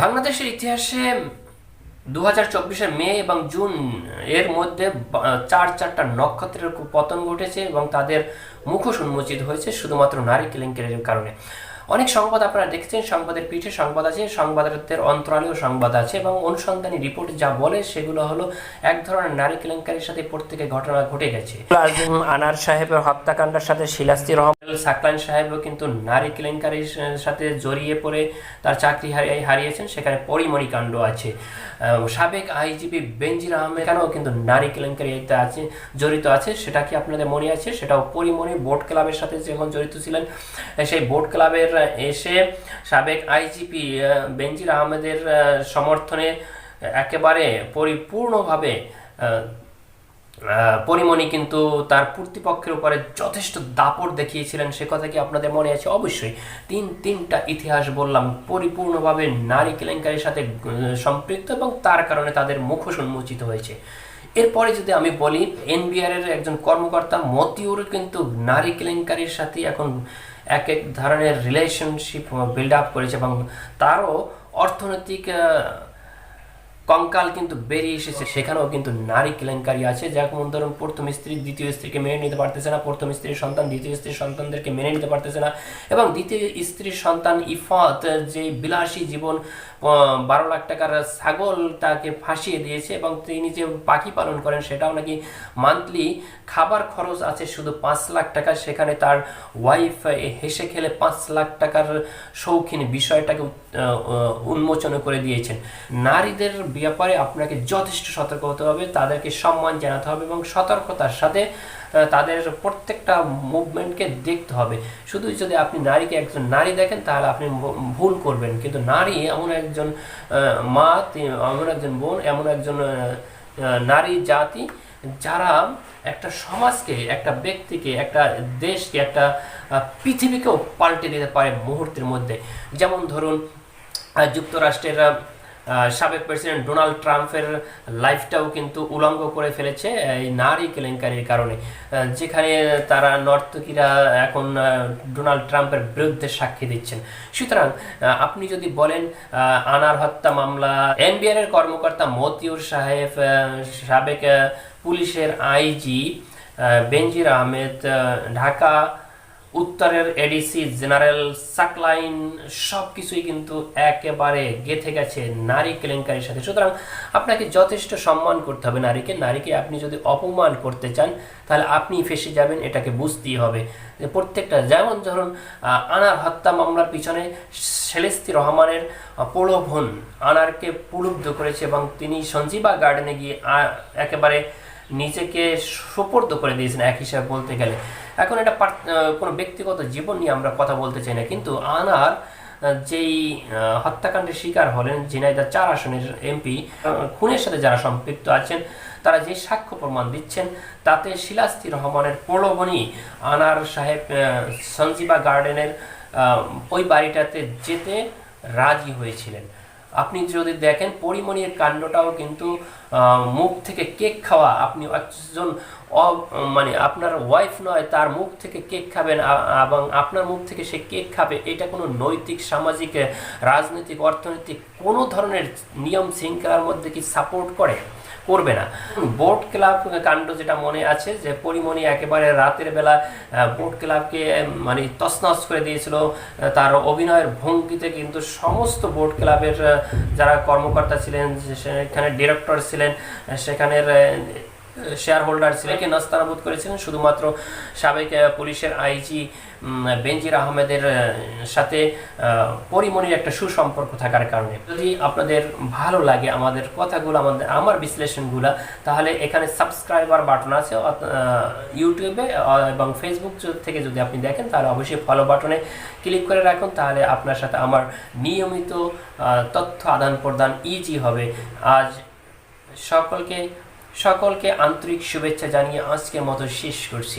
বাংলাদেশের ইতিহাসে দু হাজার চব্বিশের মে এবং জুন এর মধ্যে চার চারটা নক্ষত্রের পতন ঘটেছে এবং তাদের মুখোশ উন্মোচিত হয়েছে শুধুমাত্র নারী কেলেঙ্কারির কারণে। অনেক সংবাদ আপনারা দেখছেন সংবাদের পিঠে সংবাদ আছে সংবাদের অন্তরালেও সংবাদ আছে এবং অনুসন্ধানী রিপোর্ট যা বলে সেগুলো হলো এক ধরনের নারী কেলেঙ্কারির সাথে প্রত্যেকে ঘটনা ঘটে গেছে। আজিম আনার সাহেবের হত্যাকাণ্ডের সাথে শিলাস্তি রহমান সাকলাইন সাহেবও কিন্তু নারী কেলেঙ্কারির সাথে জড়িয়ে পড়ে তার চাকরি হারিয়ে হারিয়েছেন সেখানে পরিমণি কাণ্ড আছে। সাবেক আইজিপি বেনজির আহমেদ কেন কিন্তু নারী কেলেঙ্কারিতে আছে জড়িত আছে সেটা কি আপনাদের মনে আছে? সেটাও পরিমণি বোট ক্লাবের সাথে যখন জড়িত ছিলেন সেই বোট ক্লাবের এসে সাবেক আইজিপি বেনজির আহমেদের আহ, সমর্থনে একেবারে পরিপূর্ণভাবে পরিমণি কিন্তু তার প্রতিপক্ষের উপরে যথেষ্ট দাপট দেখিয়েছিলেন। সে কথা কি আপনাদের মনে আছে? অবশ্যই। তিন তিনটা ইতিহাস বললাম পরিপূর্ণভাবে নারী কেলেঙ্কারির সাথে সম্পৃক্ত এবং তার কারণে তাদের মুখোশ উন্মোচিত হয়েছে। এরপরে যদি আমি বলি, এনবিআর এর একজন কর্মকর্তা মতিউর কিন্তু নারী কেলেঙ্কারির সাথে এখন এক এক ধরনের রিলেশনশিপ বিল্ড আপ করেছে এবং তারও অর্থনৈতিক কঙ্কাল কিন্তু বেরিয়ে এসেছে। সেখানেও কিন্তু নারী কেলেঙ্কারি আছে। যেমন ধরুন, প্রথম স্ত্রী, দ্বিতীয় স্ত্রীকে মেনে নিতে পারতেছে না। প্রথম স্ত্রীর সন্তান, দ্বিতীয় স্ত্রীর সন্তানদেরকে মেনে নিতে পারতেছে না। এবং দ্বিতীয় স্ত্রীর সন্তান ইফাত, যে বিলাসী জীবন বারো লাখ টাকার ছাগল তাকে ফাঁসিয়ে দিয়েছে এবং তিনি যে পাখি পালন করেন, সেটাও নাকি মান্থলি খাবার খরচ আছে শুধু পাঁচ লাখ টাকা। সেখানে তার ওয়াইফ হেসে খেলে পাঁচ লাখ টাকার শৌখিন বিষয়টাকে উন্মোচন করে দিয়েছেন। নারীদের ব্যাপারে আপনাকে যথেষ্ট সতর্ক হতে হবে, তাদেরকে সম্মান জানাতে হবে এবং সতর্কতার সাথে তাদের প্রত্যেকটা মুভমেন্টকে দেখতে হবে। শুধু যদি আপনি নারীকে একজন নারী দেখেন, তাহলে আপনি ভুল করবেন। কিন্তু নারী এমন একজন মা এমন একজন বোন, এমন একজন নারী জাতি, যারা একটা সমাজকে, একটা ব্যক্তিকে, একটা দেশকে, একটা পৃথিবীকেও পাল্টে দিতে পারে মুহূর্তের মধ্যে। যেমন ধরুন যুক্তরাষ্ট্রের সাবেক প্রেসিডেন্ট ডোনাল্ড ট্রাম্পের লাইফটাও কিন্তু উলঙ্গ করে ফেলেছে এই নারী কেলেঙ্কারির কারণে। যেখানে তারা নর্তকীরা এখন ডোনাল্ড ট্রাম্পের বিরুদ্ধে সাক্ষী দিচ্ছেন। সুতরাং আপনি যদি বলেন আনার হত্যা মামলা এনবিআর এর কর্মকর্তা মতিউর সাহেব সাবেক পুলিশের আইজি বেনজির আহমেদ আহ, ঢাকা উত্তরের এডিসি জেনারেল সাকলাইন সব কিছুই কিন্তু একেবারে গেথে গেছে নারী কেলেঙ্কারির সাথে। সুতরাং আপনাকে যথেষ্ট সম্মান করতে হবে নারীকে। নারীকে আপনি যদি অপমান করতে চান, তাহলে আপনি ফেসে যাবেন, এটাকে বুঝতেই হবে। যে প্রত্যেকটা, যেমন ধরুন আনার হত্যা মামলার পিছনে সেলেস্তি রহমানের প্রলোভন আনারকে প্রলুব্ধ করেছে এবং তিনি সঞ্জীবা গার্ডেনে গিয়ে একেবারে নিজেকে সুপর্দ করে দিয়েছেন, এক হিসাবে বলতে গেলে। এখন এটা কোনো ব্যক্তিগত জীবন নিয়ে আমরা কথা বলতে চাই না। কিন্তু আনার যেই হত্যাকাণ্ডের শিকার হলেন, ঝিনাইদহ চার আসনের এমপি খুনের সাথে যারা সম্পৃক্ত আছেন, তারা যে সাক্ষ্য প্রমাণ দিচ্ছেন, তাতে শিলাস্তি রহমানের প্রলোভনই আনার সাহেব সঞ্জীবা গার্ডেনের ওই বাড়িটাতে যেতে রাজি হয়েছিলেন। আপনি যদি দেখেন, পরিমণির কাণ্ডটাও কিন্তু মুখ থেকে কেক খাওয়া, আপনি একজন মানে আপনার ওয়াইফ নয়, তার মুখ থেকে কেক খাবেন এবং আপনার মুখ থেকে সে কেক খাবে, এটা কোনো নৈতিক, সামাজিক রাজনৈতিক, অর্থনৈতিক কোনো ধরনের নিয়ম শৃঙ্খলার মধ্যে কি সাপোর্ট করে? করবে না। বোট ক্লাব কাণ্ড যেটা মনে আছে, যে পরিমণি একেবারে রাতের বেলা বোট ক্লাবকে মানে তছনছ করে দিয়েছিল তার অভিনয়ের ভঙ্গিতে কিন্তু সমস্ত বোট ক্লাবের যারা কর্মকর্তা ছিলেন সেখানে ডিরেক্টর ছিলেন সেখানের শেয়ার হোল্ডার ছিলেন কে নাস্তানাবুদ করেছিলেন। শুধুমাত্র সাবেক পুলিশের আইজি বেনজির আহমেদের সাথে পরিমণির একটা সুসম্পর্ক থাকার কারণে। যদি আপনাদের ভালো লাগে আমাদের কথাগুলো, আমাদের, আমার বিশ্লেষণগুলো, তাহলে এখানে সাবস্ক্রাইবার বাটন আছে ইউটিউবে এবং ফেসবুক থেকে যদি আপনি দেখেন, তাহলে অবশ্যই ফলো বাটনে ক্লিক করে রাখুন, তাহলে আপনার সাথে আমার নিয়মিত তথ্য আদান প্রদান ইজি হবে। আজ সকলকে সকলকে আন্তরিক শুভেচ্ছা জানিয়ে আজকের মতো শেষ করছি।